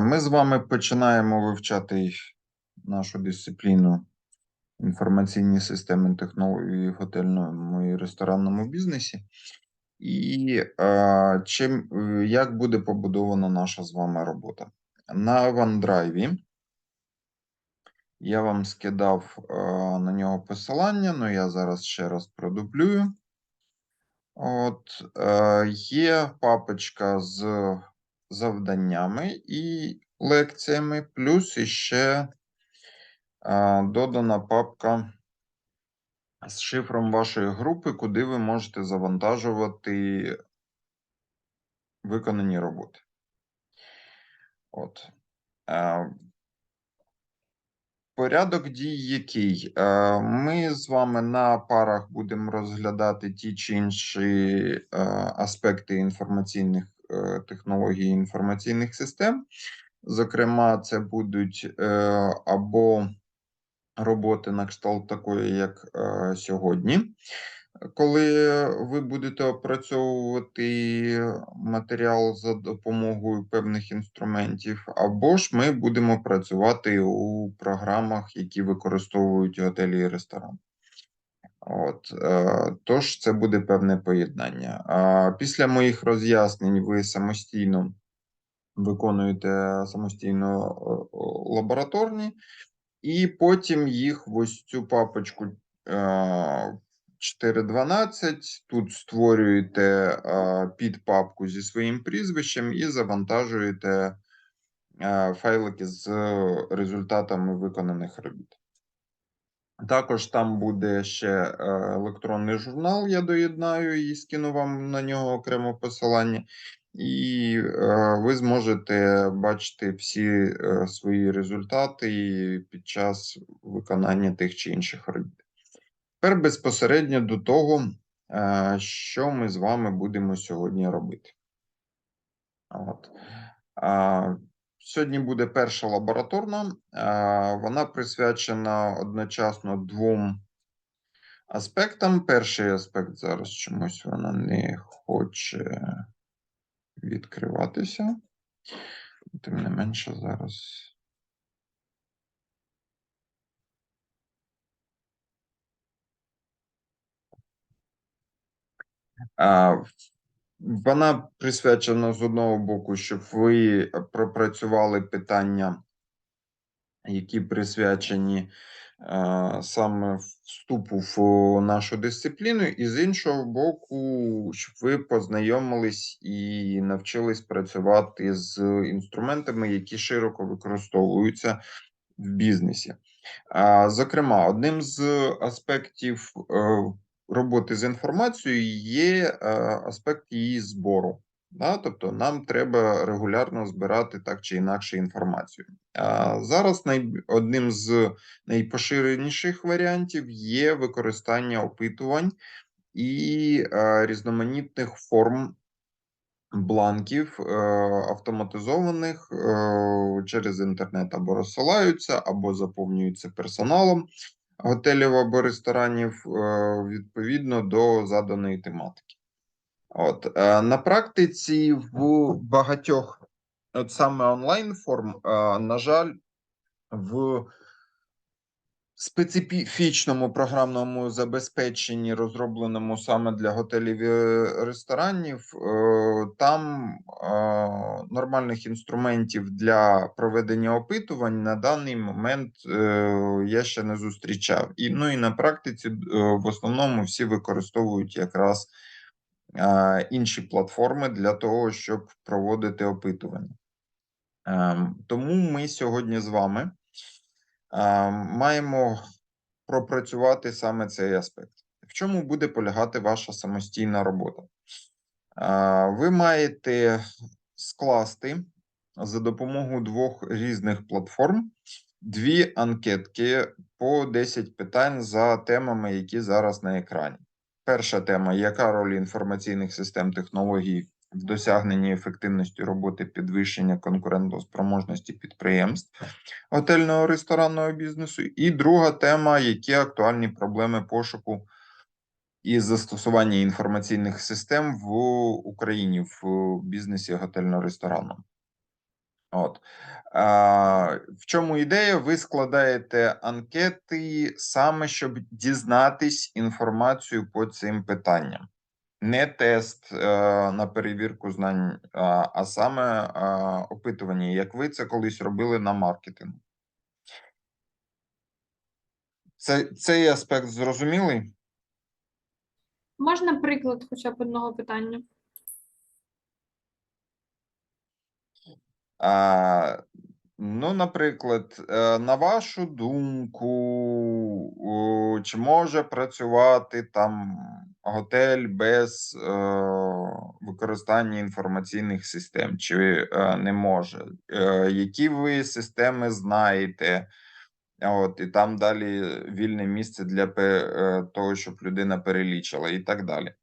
Ми з вами починаємо вивчати нашу дисципліну інформаційні системи технології в готельному і ресторанному бізнесі. І чим, е, як буде побудована наша з вами робота? На OneDrive я вам скидав е, на нього посилання, але я зараз ще раз продублюю. От, е, Є папочка з завданнями і лекціями, плюс іще додана папка з шифром вашої групи, куди ви можете завантажувати виконані роботи. От. Порядок дій який? Ми з вами на парах будемо розглядати ті чи інші аспекти інформаційних технологій інформаційних систем. Зокрема, це будуть е, або роботи на кшталт такої, як е, сьогодні, коли ви будете опрацьовувати матеріал за допомогою певних інструментів, або ж ми будемо працювати у програмах, які використовують готелі і ресторани. От, е, Тож це буде певне поєднання. Після моїх роз'яснень ви самостійно виконуєте самостійно е, лабораторні, і потім їх в ось цю папочку е, 4.12. Тут створюєте е, підпапку зі своїм прізвищем і завантажуєте е, файлики з результатами виконаних робіт. Також там буде ще е, електронний журнал, я доєднаю і скину вам на нього окремо посилання. І е, ви зможете бачити всі е, свої результати під час виконання тих чи інших робіт. Тепер безпосередньо до того, що ми з вами будемо сьогодні робити. От. Е, Сьогодні буде перша лабораторна, е, вона присвячена одночасно двом аспектам. Перший аспект зараз чомусь вона не хоче відкриватися. Тим не менше, зараз. Вона присвячена з одного боку, щоб ви пропрацювали питання, які присвячені а, саме вступу в нашу дисципліну, і з іншого боку, щоб ви познайомились і навчились працювати з інструментами, які широко використовуються в бізнесі. А, Зокрема, одним з аспектів е, роботи з інформацією є е, аспект її збору. Да? Тобто нам треба регулярно збирати так чи інакше інформацію. А Зараз най... одним з найпоширеніших варіантів є використання опитувань і е, різноманітних форм бланків е, автоматизованих е, через інтернет або розсилаються, або заповнюються персоналом готелів або ресторанів е, відповідно до заданої тематики. От на практиці в багатьох, от саме онлайн форм, на жаль, в специфічному програмному забезпеченні, розробленому саме для готелів і ресторанів, е, там е, нормальних інструментів для проведення опитувань на даний момент е, я ще не зустрічав. І ну і на практиці в основному всі використовують якраз інші платформи для того, щоб проводити опитування. Ем, тому ми сьогодні з вами маємо пропрацювати саме цей аспект. В чому буде полягати ваша самостійна робота? Ви маєте скласти за допомогою двох різних платформ дві анкетки по 10 питань за темами, які зараз на екрані. Перша тема: яка роль інформаційних систем технологій в досягненні ефективності роботи підвищення конкурентоспроможності підприємств готельного ресторанного бізнесу. І друга тема, які актуальні проблеми пошуку і застосування інформаційних систем в Україні в бізнесі готельно-ресторанному. От. А, в чому ідея? Ви складаєте анкети саме, щоб дізнатись інформацію по цим питанням. Не тест е, на перевірку знань, а, а саме е, опитування, як ви це колись робили на маркетингу. Це, цей аспект зрозумілий? Можна приклад хоча б одного питання? А, ну, наприклад, е, на вашу думку, чи може працювати там готель без е, використання інформаційних систем, чи е, не може? Які ви системи знаєте? От, і там далі вільне місце для того, щоб людина перелічила, і так далі.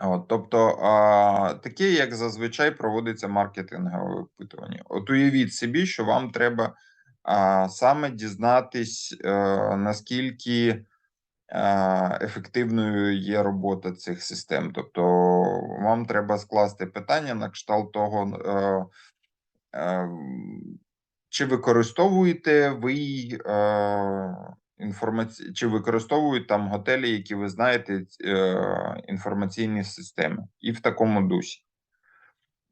От, тобто, а, таке, як зазвичай проводиться маркетингове опитування. От уявіть собі, що вам треба а, саме дізнатись, е, наскільки е, ефективною є робота цих систем. Тобто, вам треба скласти питання на кшталт того, е, е, чи використовуєте ви е, інформаці... чи використовують там готелі, які ви знаєте, е, інформаційні системи, і в такому дусі.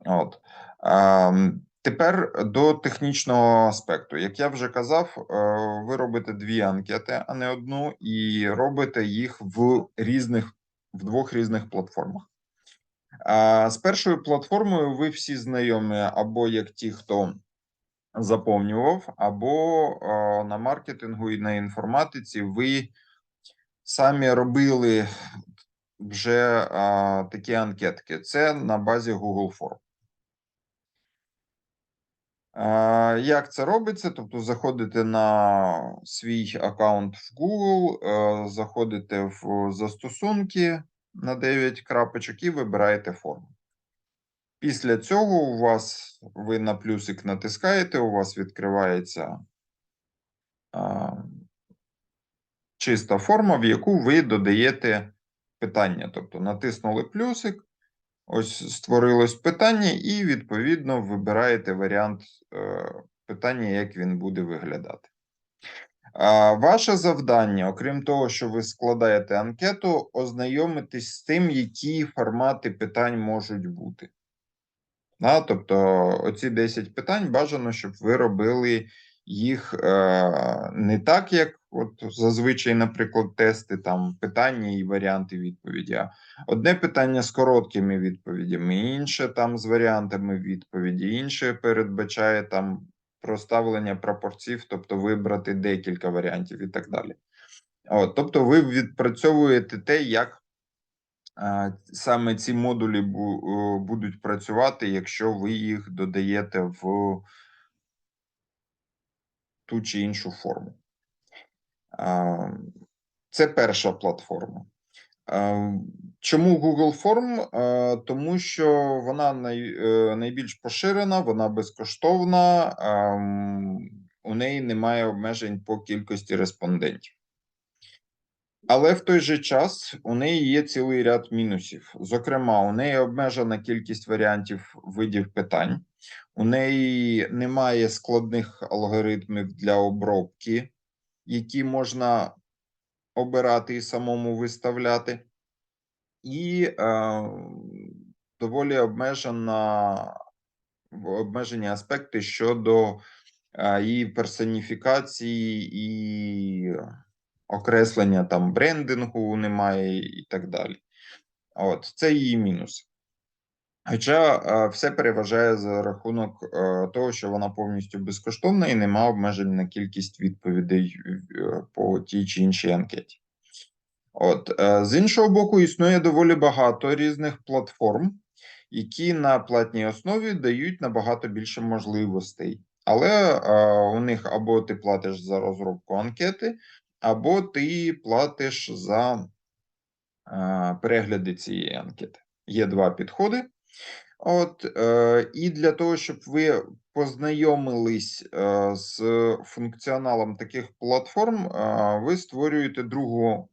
От. Ем, Тепер до технічного аспекту. Як я вже казав, е, ви робите дві анкети, а не одну, і робите їх в різних в двох різних платформах. З першою платформою ви всі знайомі або як ті, хто заповнював, або е, на маркетингу і на інформатиці ви самі робили вже е, такі анкетки. Це на базі Google Form. Е, Як це робиться? Тобто заходите на свій аккаунт в Google, заходите в застосунки на 9 крапочок і вибираєте форму. Після цього у вас ви на плюсик натискаєте, у вас відкривається а, чиста форма, в яку ви додаєте питання. Тобто натиснули плюсик, ось створилось питання, і відповідно вибираєте варіант е, питання, як він буде виглядати. А, Ваше завдання, окрім того, що ви складаєте анкету, ознайомитись з тим, які формати питань можуть бути. Да, тобто, оці 10 питань бажано, щоб ви робили їх е, не так, як от зазвичай, наприклад, тести там питання і варіанти відповіді. а Одне питання з короткими відповідями, інше там з варіантами відповіді, інше передбачає там проставлення пропорцій, тобто вибрати декілька варіантів і так далі. От, тобто, ви відпрацьовуєте те, як саме ці модулі бу- будуть працювати, якщо ви їх додаєте в ту чи іншу форму. Це перша платформа. Чому Google Form? Тому що вона е, найбільш поширена, вона безкоштовна, у неї немає обмежень по кількості респондентів. Але в той же час у неї є цілий ряд мінусів. Зокрема, у неї обмежена кількість варіантів видів питань, у неї немає складних алгоритмів для обробки, які можна обирати і самому виставляти, і е, доволі обмежена обмежені аспекти щодо е, її персоніфікації і окреслення там брендингу немає і так далі. От це її мінус. Хоча е, все переважає за рахунок е, того, що вона повністю безкоштовна і нема обмежень на кількість відповідей е, по тій чи іншій анкеті. От з іншого боку, існує доволі багато різних платформ, які на платній основі дають набагато більше можливостей. Але у них або ти платиш за розробку анкети, або ти платиш за е, перегляди цієї анкети. Є два підходи. От, е, і для того, щоб ви познайомились е, з функціоналом таких платформ, ви створюєте другу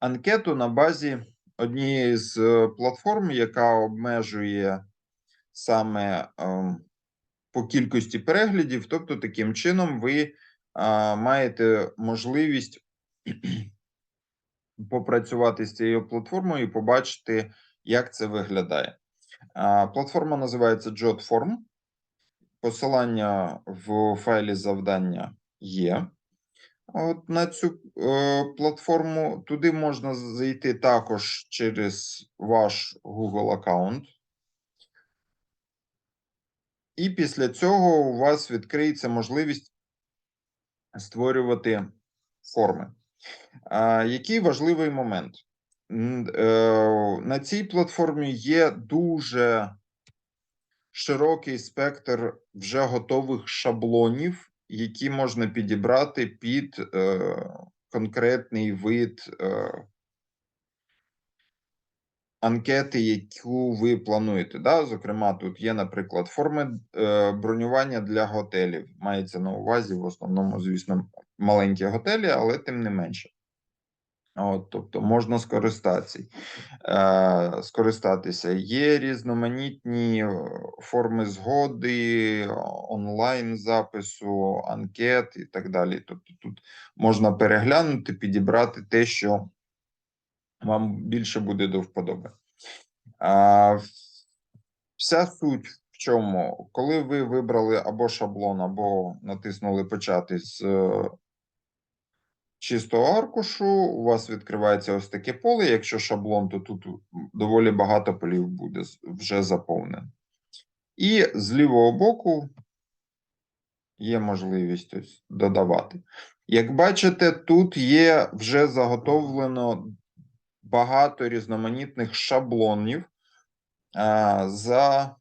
анкету на базі однієї з платформ, яка обмежує саме ем, по кількості переглядів. Тобто, таким чином, ви маєте можливість попрацювати з цією платформою і побачити, як це виглядає. Платформа називається JotForm. Посилання в файлі завдання є. От на цю е, платформу туди можна зайти також через ваш Google аккаунт. І після цього у вас відкриється можливість створювати форми. Який важливий момент? Е, На цій платформі є дуже широкий спектр вже готових шаблонів, які можна підібрати під е, конкретний вид е, анкети, яку ви плануєте. Да? Зокрема, тут є, наприклад, форми е, бронювання для готелів. Мається на увазі в основному, звісно, маленькі готелі, але тим не менше. От, тобто можна скористатися, е, скористатися. Є різноманітні е, форми згоди, онлайн запису, анкет і так далі. Тобто тут можна переглянути, підібрати те, що вам більше буде до вподоби. А, вся суть в чому? Коли ви вибрали або шаблон, або натиснули почати з е, чистого аркушу, у вас відкривається ось таке поле. Якщо шаблон, то тут доволі багато полів буде вже заповнено. І з лівого боку є можливість ось додавати. Як бачите, тут є вже заготовлено багато різноманітних шаблонів а, за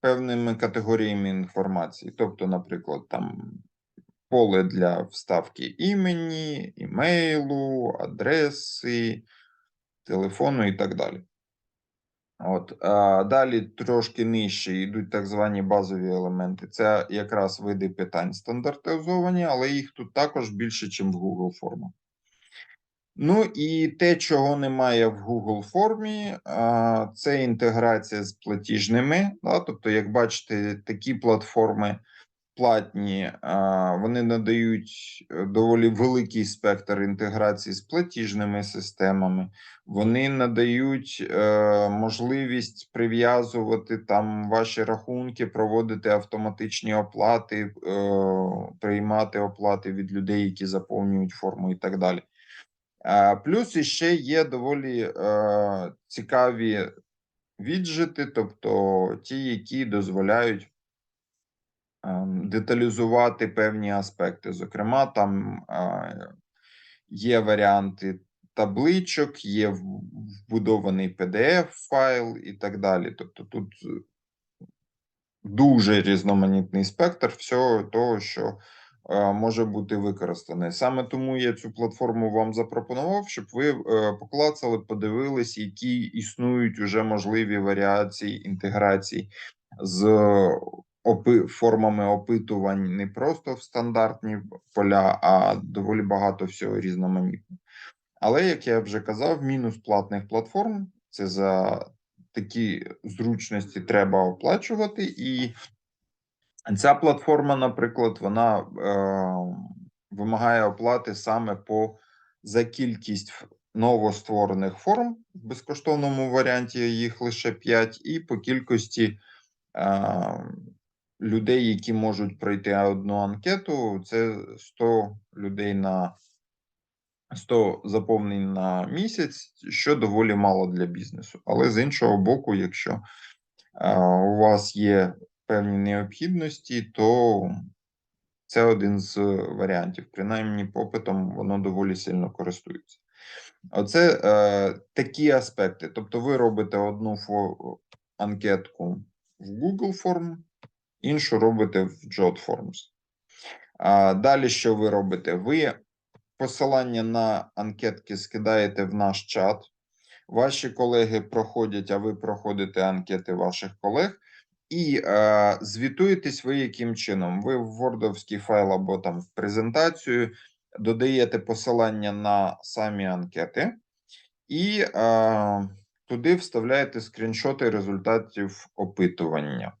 певними категоріями інформації. Тобто, наприклад, там поле для вставки імені, імейлу, адреси, телефону і так далі. От, а, далі трошки нижче йдуть так звані базові елементи. Це якраз види питань стандартизовані, але їх тут також більше, ніж в Google формах. Ну і те, чого немає в Google формі, це інтеграція з платіжними. Тобто, як бачите, такі платформи платні, вони надають е, доволі великий спектр інтеграції з платіжними системами. Вони надають е, можливість прив'язувати там ваші рахунки, проводити автоматичні оплати, е, приймати оплати від людей, які заповнюють форму і так далі. А, Плюс іще є доволі е, цікаві віджити, тобто ті, які дозволяють ем, деталізувати певні аспекти. Зокрема, там е, є варіанти табличок, є вбудований PDF-файл і так далі. Тобто тут е, дуже різноманітний спектр всього того, що е, може бути використане. Саме тому я цю платформу вам запропонував, щоб ви е, поклацали, подивились, які існують уже можливі варіації інтеграції з опи- формами опитувань не просто в стандартні поля, а доволі багато всього різноманітного. Але, як я вже казав, мінус платних платформ це за такі зручності треба оплачувати, і ця платформа, наприклад, вона е, вимагає оплати саме по за кількість новостворених форм в безкоштовному варіанті їх лише 5, і по кількості е, людей, які можуть пройти одну анкету, це 100 людей на 100 заповнень на місяць, що доволі мало для бізнесу. Але з іншого боку, якщо е, у вас є певні необхідності, то це один з варіантів. Принаймні, попитом воно доволі сильно користується. Оце е, такі аспекти. Тобто, ви робите одну анкетку в Google Form, іншу робите в Jot Forms. А далі, що ви робите? Ви посилання на анкетки скидаєте в наш чат. Ваші колеги проходять, а ви проходите анкети ваших колег. І е, звітуєтесь ви яким чином? Ви в Wordовський файл або там в презентацію додаєте посилання на самі анкети, і е, туди вставляєте скріншоти результатів опитування.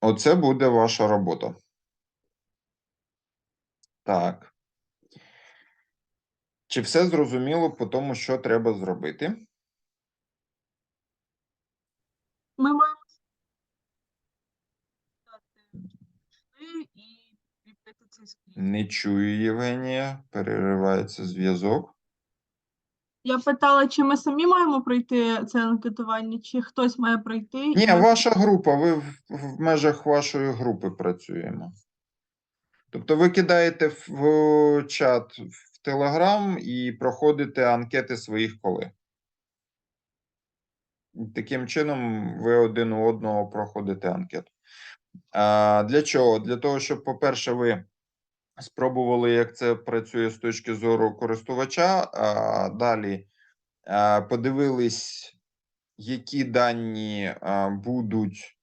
Оце буде ваша робота. Так. Чи все зрозуміло по тому, що треба зробити? Ми маємо і прикріпити цей скрін. Не чую, Євгенія. Переривається зв'язок. Я питала, чи ми самі маємо пройти це анкетування, чи хтось має пройти. Ні, ваша група, ви в, в межах вашої групи працюємо. Тобто ви кидаєте в, в чат в Телеграм і проходите анкети своїх колег. Таким чином, ви один у одного проходите анкету. А, для чого? Для того, щоб, по-перше, ви спробували, як це працює з точки зору користувача. Далі подивились, які дані будуть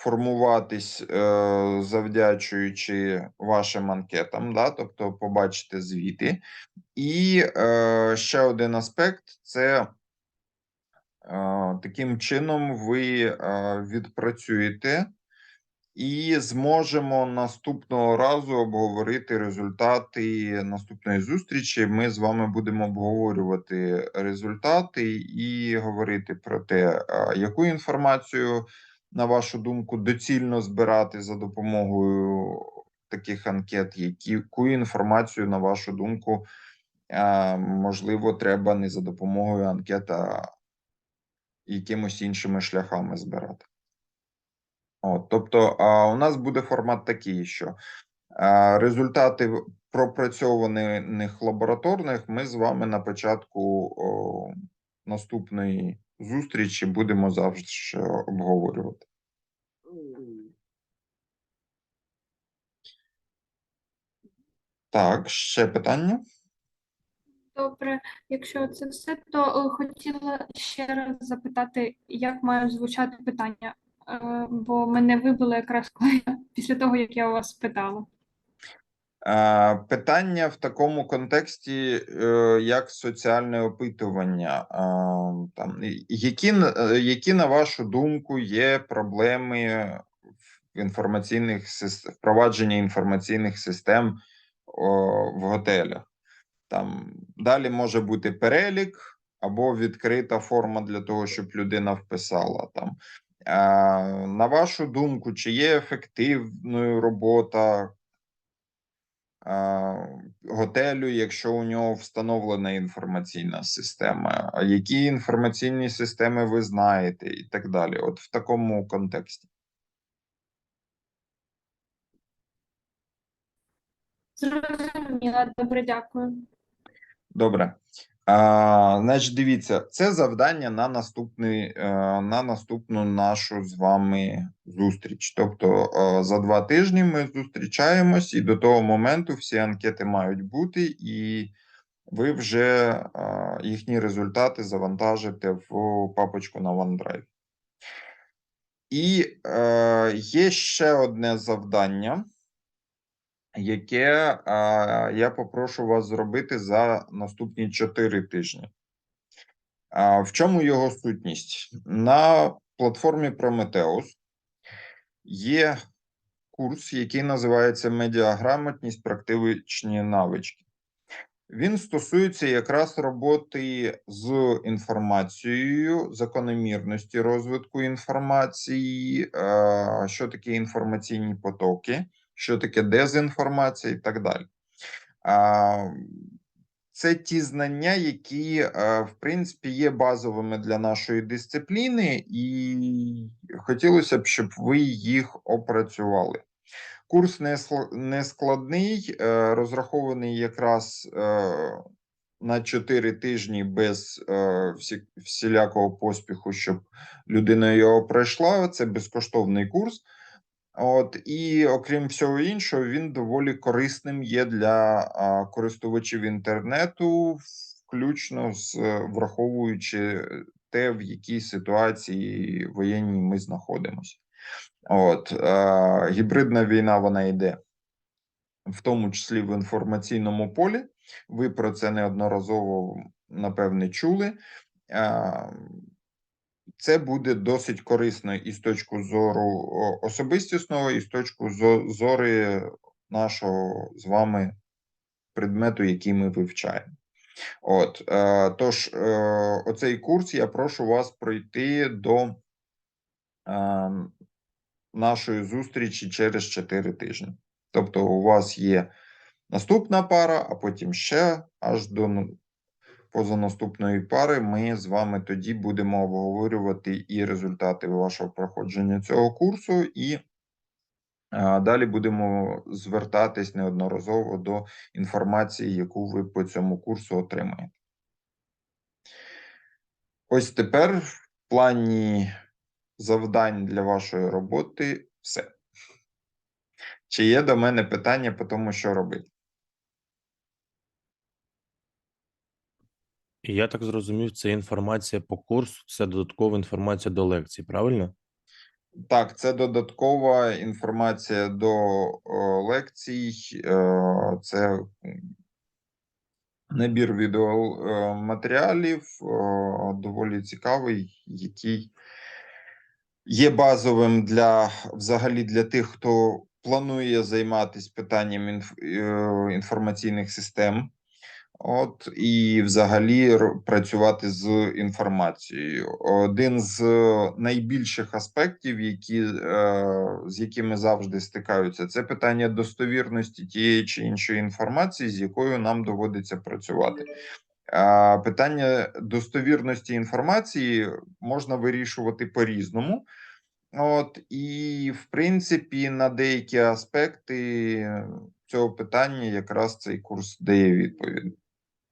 формуватись, е, завдячуючи вашим анкетам, да? тобто побачите звіти. І е, ще один аспект це. Е, Таким чином, ви відпрацюєте і зможемо наступного разу обговорити результати наступної зустрічі. Ми з вами будемо обговорювати результати і говорити про те, яку інформацію, на вашу думку, доцільно збирати за допомогою таких анкет, яку інформацію, на вашу думку, можливо, треба не за допомогою анкет, а якимось іншими шляхами збирати. От, тобто, а, у нас буде формат такий, що результати пропрацьованих лабораторних ми з вами на початку о, наступної зустрічі будемо завжди обговорювати. Так, ще питання? Добре, якщо це все, то е, хотіла ще раз запитати, як має звучати питання, бо мене вибило якраз після того, як я у вас спитала. Е, Питання в такому контексті, е, як соціальне опитування. Там, які, е, які, на вашу думку, є проблеми в інформаційних впровадженні інформаційних систем в готелях? Там далі може бути перелік або відкрита форма для того, щоб людина вписала там. На вашу думку, чи є ефективною робота готелю, якщо у нього встановлена інформаційна система, які інформаційні системи ви знаєте, і так далі. От в такому контексті. Зрозуміла, добре, дякую. Добре. А, значить, дивіться, це завдання на наступний, е, на наступну нашу з вами зустріч. Тобто е, за два тижні ми зустрічаємось, і до того моменту всі анкети мають бути, і ви вже е, їхні результати завантажите в папочку на OneDrive. І е, є ще одне завдання, яке я попрошу вас зробити за наступні 4 тижні. В чому його сутність? На платформі Prometheus є курс, який називається Медіаграмотність, практичні навички. Він стосується якраз роботи з інформацією, закономірності розвитку інформації, е, що таке інформаційні потоки, що таке дезінформація і так далі. Це ті знання, які, е, в принципі, є базовими для нашої дисципліни, і хотілося б, щоб ви їх опрацювали. Курс не складний, е, розрахований якраз е, на 4 тижні без всілякого поспіху, щоб людина його пройшла. Це безкоштовний курс. От, і окрім всього іншого, він доволі корисним є для а, користувачів інтернету, включно з е, враховуючи те, в якій ситуації воєнній ми знаходимося. От, е, гібридна війна вона йде в тому числі в інформаційному полі. Ви про це неодноразово, напевне, чули. А, Це буде досить корисно і з точки зору особистісного, і з точки зо- зору нашого з вами предмету, який ми вивчаємо. От, е, тож, е, оцей курс я прошу вас пройти до е, нашої зустрічі через 4 тижні. Тобто, у вас є наступна пара, а потім ще аж до ну, позанаступної пари. Ми з вами тоді будемо обговорювати і результати вашого проходження цього курсу, і далі будемо звертатись неодноразово до інформації, яку ви по цьому курсу отримаєте. Ось тепер в плані завдань для вашої роботи все. Чи є до мене питання по тому, що робити? Я так зрозумів, це інформація по курсу, це додаткова інформація до лекцій, правильно? Так, це додаткова інформація до о, лекцій. Е, Це набір відеоматеріалів, о, доволі цікавий, який є базовим для взагалі для тих, хто планує займатися питанням інф, е, інформаційних систем. От і взагалі працювати з інформацією. Один з найбільших аспектів, які, е, з якими завжди стикаються, це питання достовірності тієї чи іншої інформації, з якою нам доводиться працювати. Питання достовірності інформації можна вирішувати по-різному. От, і, в принципі, на деякі аспекти цього питання якраз цей курс дає відповідь.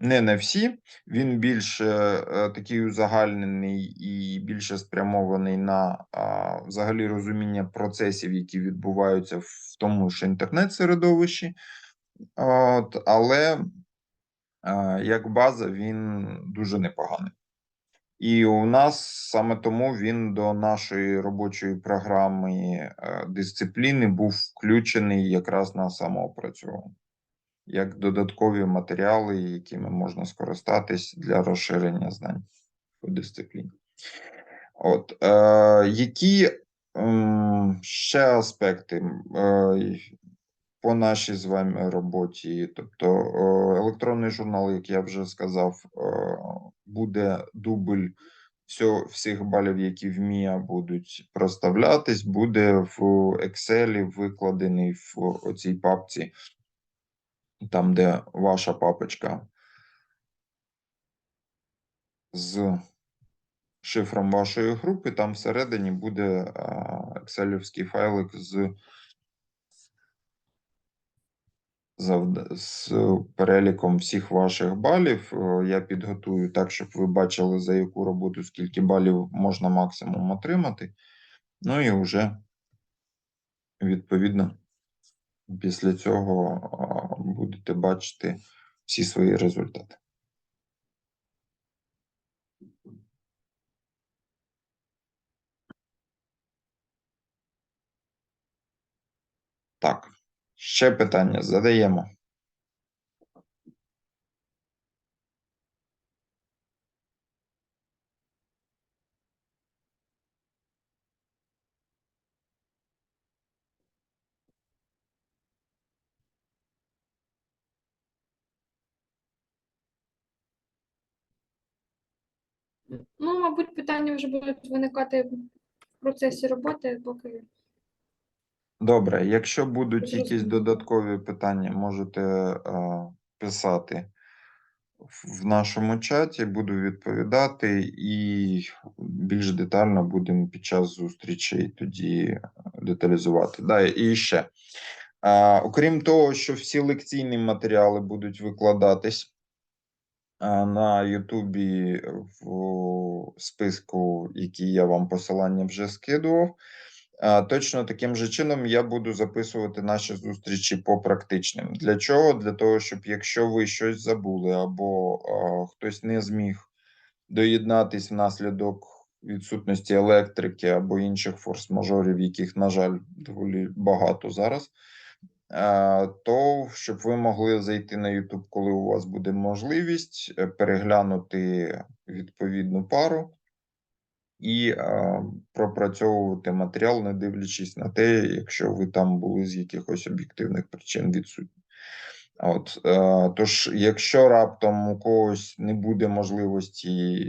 Не на всі, він більш е, такий узагальнений і більше спрямований на а, взагалі розуміння процесів, які відбуваються в тому ж інтернет-середовищі. От, але а, як база він дуже непоганий. І у нас саме тому він до нашої робочої програми е, дисципліни був включений якраз на самоопрацювання як додаткові матеріали, якими можна скористатись для розширення знань у дисципліні. От, е, які ем, ще аспекти е, по нашій з вами роботі? Тобто е, електронний журнал, як я вже сказав, е, буде дубль всього, всіх балів, які в МІА будуть проставлятись, буде в Excel викладений в оцій папці там, де ваша папочка з шифром вашої групи, там всередині буде екселівський файлик з, з переліком всіх ваших балів. Е, Я підготую так, щоб ви бачили, за яку роботу скільки балів можна максимум отримати. Ну і вже відповідно. Після цього будете бачити всі свої результати. Так, ще питання задаємо. Ну, мабуть, питання вже будуть виникати в процесі роботи, поки Добре, якщо будуть якісь додаткові питання, можете е, писати в- нашому чаті, буду відповідати і більш детально будемо під час зустрічей тоді е, деталізувати. Да, і ще. Е, окрім того, що всі лекційні матеріали будуть викладатись на Ютубі в списку, який я вам посилання вже скидував. Точно таким же чином я буду записувати наші зустрічі по практичним. Для чого? Для того, щоб якщо ви щось забули або а, хтось не зміг доєднатись внаслідок відсутності електрики або інших форс-мажорів, яких, на жаль, доволі багато зараз. Е, то щоб ви могли зайти на YouTube, коли у вас буде можливість, е, переглянути відповідну пару і е, пропрацьовувати матеріал, не дивлячись на те, якщо ви там були з якихось об'єктивних причин відсутні. От, тож, якщо раптом у когось не буде можливості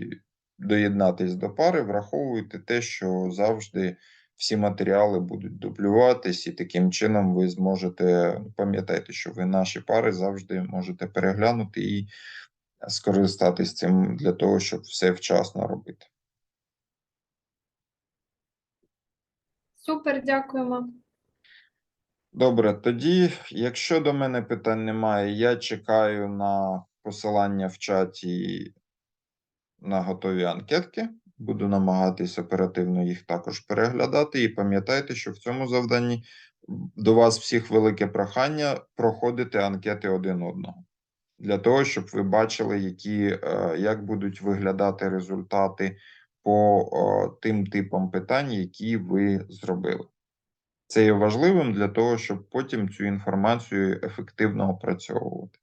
доєднатись до пари, враховуйте те, що завжди всі матеріали будуть дублюватись, і таким чином ви зможете пам'ятайте, що ви наші пари завжди можете переглянути і скористатись цим для того, щоб все вчасно робити. Супер, дякуємо. Добре, тоді, якщо до мене питань немає, я чекаю на посилання в чаті на готові анкетки. Буду намагатись оперативно їх також переглядати. І пам'ятайте, що в цьому завданні до вас всіх велике прохання проходити анкети один одного. Для того, щоб ви бачили, які, е, як будуть виглядати результати по тим типам питань, які ви зробили. Це є важливим для того, щоб потім цю інформацію ефективно опрацьовувати.